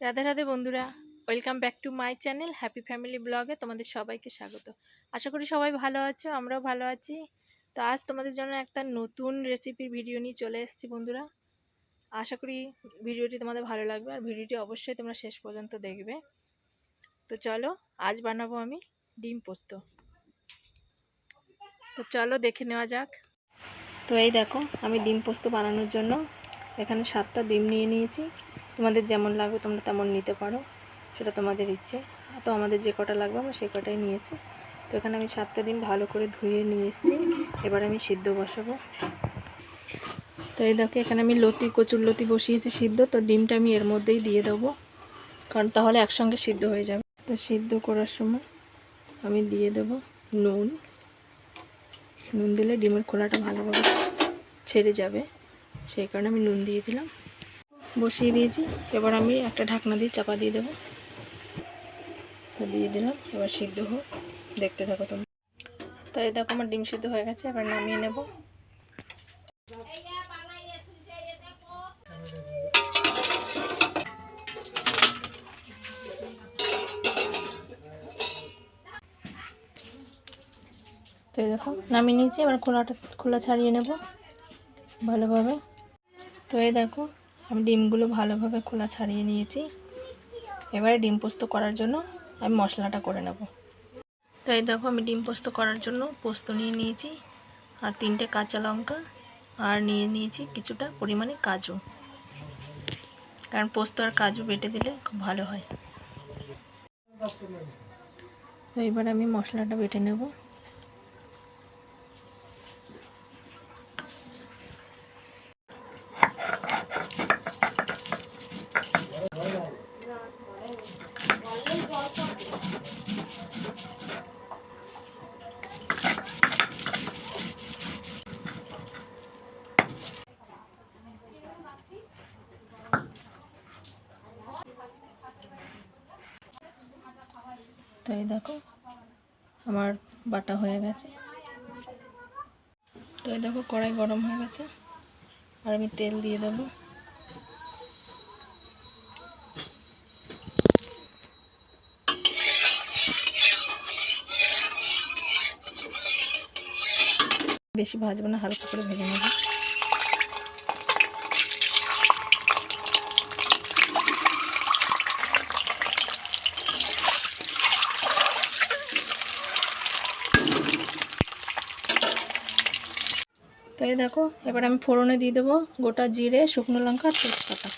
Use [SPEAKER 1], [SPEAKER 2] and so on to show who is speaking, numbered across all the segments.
[SPEAKER 1] রাধে রাধে বন্ধুরা welcome back to my channel happy family ব্লগে তোমাদের সবাইকে স্বাগত। আশা করি সবাই ভালো আছো, আমরাও ভালো আছি। তো আজ তোমাদের জন্য একটা নতুন রেসিপির ভিডিও নিয়ে চলে এসেছি বন্ধুরা। আশা করি ভিডিওটি তোমাদের ভালো লাগবে, আর ভিডিওটি অবশ্যই তোমরা শেষ পর্যন্ত দেখবে। তো চলো, আজ বানাবো আমি ডিম পোস্ত। তো চলো দেখে নেওয়া যাক। তো এই দেখো, আমি ডিম পোস্ত বানানোর জন্য এখানে সাতটা ডিম নিয়ে নিয়েছি। তোমাদের যেমন লাগবে তোমরা তেমন নিতে পারো, সেটা তোমাদের ইচ্ছে। তো আমাদের যে কটা লাগবে আমরা সে কটাই নিয়েছি। তো এখানে আমি সাতটা দিন ভালো করে ধুয়ে নিয়ে এসেছি। এবার আমি সিদ্ধ বসাবো। তো এই দেখো, এখানে আমি লতি, কচুর লতি বসিয়েছি সিদ্ধ। তো ডিমটা আমি এর মধ্যেই দিয়ে দেবো, কারণ তাহলে একসঙ্গে সিদ্ধ হয়ে যাবে। তো সিদ্ধ করার সময় আমি দিয়ে দেব নুন। নুন দিলে ডিমের খোলাটা ভালোভাবে ছেড়ে যাবে। সেই কারণে আমি নুন দিয়ে দিলাম। বসিয়ে দিয়েছি। এবার আমি একটা ঢাকনা দিয়ে চাপা দিয়ে দেবো। দিয়ে দিলাম, এবার সিদ্ধ হোক। দেখতে থাকো তুমি তো এই দেখো আমার ডিম সিদ্ধ হয়ে গেছে, এবার নামিয়ে নেব। তো এই দেখো, নামিয়ে নিয়েছি, এবার খোলাটা, খোলা ছাড়িয়ে নেব ভালোভাবে। তো এই দেখো আমি ডিমগুলো ভালোভাবে খোলা ছাড়িয়ে নিয়েছি। এবারে ডিম পোস্ত করার জন্য আমি মশলাটা করে নেব। তাই দেখো আমি ডিম পোস্ত করার জন্য পোস্ত নিয়ে নিয়েছি, আর তিনটে কাঁচা লঙ্কা, আর নিয়ে নিয়েছি কিছুটা পরিমাণে কাজু। কারণ পোস্ত আর কাজু বেটে দিলে খুব ভালো হয়। তো এবার আমি মশলাটা বেটে নেব। তো এই দেখো, আমার বাটা হয়ে গেছে। তো এই দেখো, কড়াই গরম হয়ে গেছে, আর আমি তেল দিয়ে দেবো। বেশি ভাজবো না, হালকা করে ভেজে নেব। তো এই দেখো, এবার আমি ফোড়নে দিয়ে দেবো গোটা জিরে, শুকনো লঙ্কা আর তেজপাতা।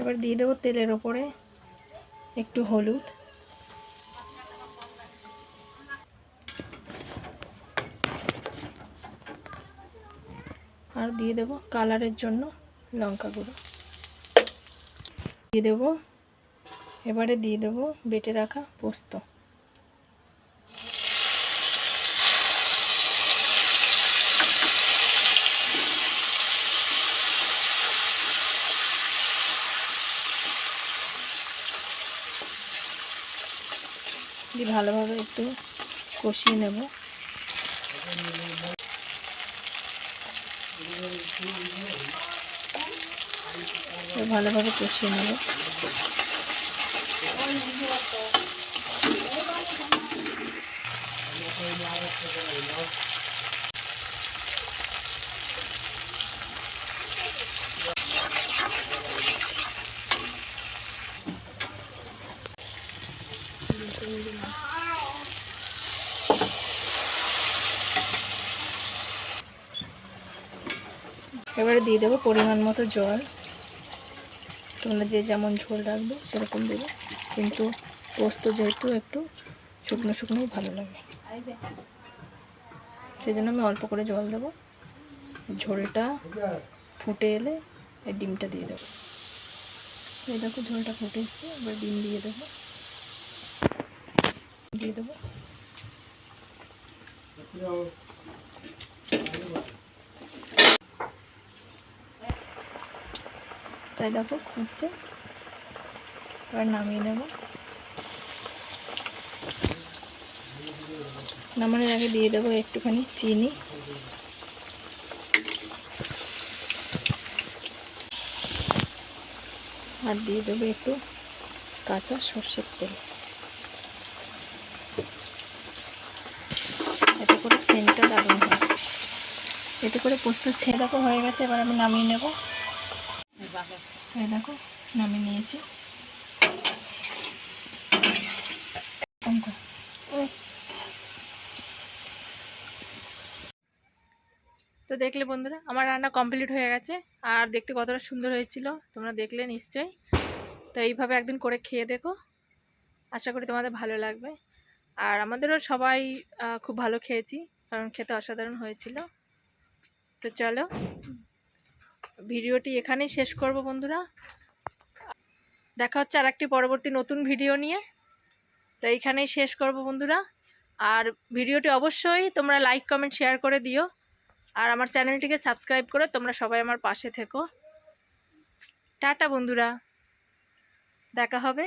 [SPEAKER 1] এবার দিয়ে দেবো তেলের ওপরে একটু হলুদ। আর দিয়ে দেবো কালারের জন্য লঙ্কা গুঁড়ো। দিয়ে দেবো, এবারে দিয়ে দেবো বেটে রাখা পোস্ত। দিয়ে ভালোভাবে একটু কষিয়ে নেব। ভালোভাবে কষিয়ে নেব। এবারে দিয়ে দেবো পরিমাণ মতো জল। তোমরা যে যেমন ঝোল রাখবে সেরকম দেবে। কিন্তু পোস্ত যেহেতু একটু শুকনো শুকনোই ভালো লাগে। সেই জন্য আমি অল্প করে জল দেবো। ঝোলটা ফুটে এলে এই ডিমটা দিয়ে দেবো। এই দেখো ঝোলটা ফুটে এসছে, এবার ডিম দিয়ে দেবো। দিয়ে দেবো। রাস্তায় দেখো, খুঁজছে। এবার নামিয়ে নেব। নামানোর আগে দিয়ে দেবো একটুখানি চিনি। আর দিয়ে দেবো একটু কাঁচা সর্ষের তেল। এতে করে চেনটা দারুণ হয়। এতে করে পোস্ত ছেঁড়াকো হয়ে গেছে, এবার আমি নামিয়ে নেব। এই দেখো, নামিয়ে নিয়েছি। তো দেখলে বন্ধুরা, আমার রান্না কমপ্লিট হয়ে গেছে, আর দেখতে কতটা সুন্দর হয়েছিল, তোমরা দেখলে নিশ্চয়ই। তো এইভাবে একদিন করে খেয়ে দেখো, আশা করি তোমাদের ভালো লাগবে। আর আমাদেরও সবাই খুব ভালো খেয়েছি, কারণ খেতে অসাধারণ হয়েছিল। তো চলো। ভিডিওটি এখানেই শেষ করব বন্ধুরা। দেখা হচ্ছে আর একটি পরবর্তী নতুন ভিডিও নিয়ে। তো এইখানেই শেষ করব বন্ধুরা। আর ভিডিওটি অবশ্যই তোমরা লাইক কমেন্ট শেয়ার করে দিও। আর আমার চ্যানেলটিকে সাবস্ক্রাইব করে তোমরা সবাই আমার পাশে থেকো। টাটা বন্ধুরা। দেখা হবে।